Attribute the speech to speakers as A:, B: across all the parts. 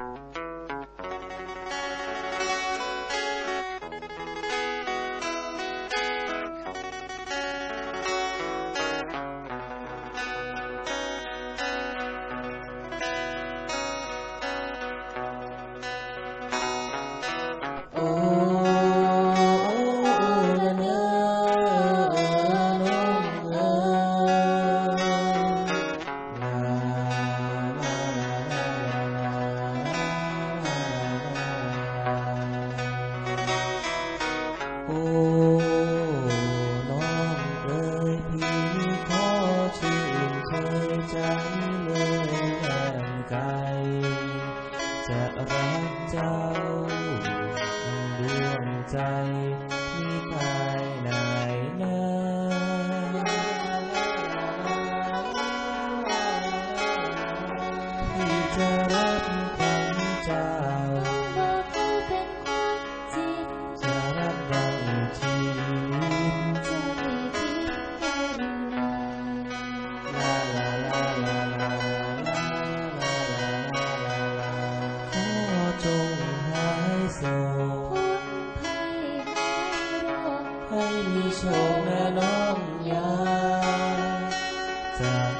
A: thank you ใจเลยื่งไกลจะรักเจ้าดวงใจ
B: สงให้
A: ให้มีโชคแน่น้องยาจา
B: ก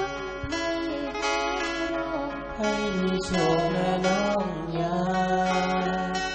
B: 陪
A: 你走那 long 年。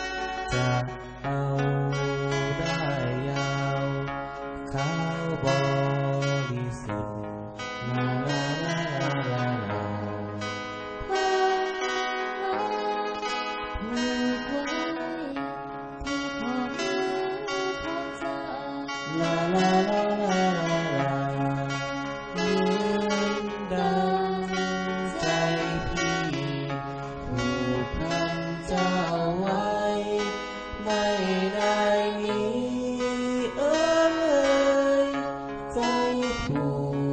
A: fool.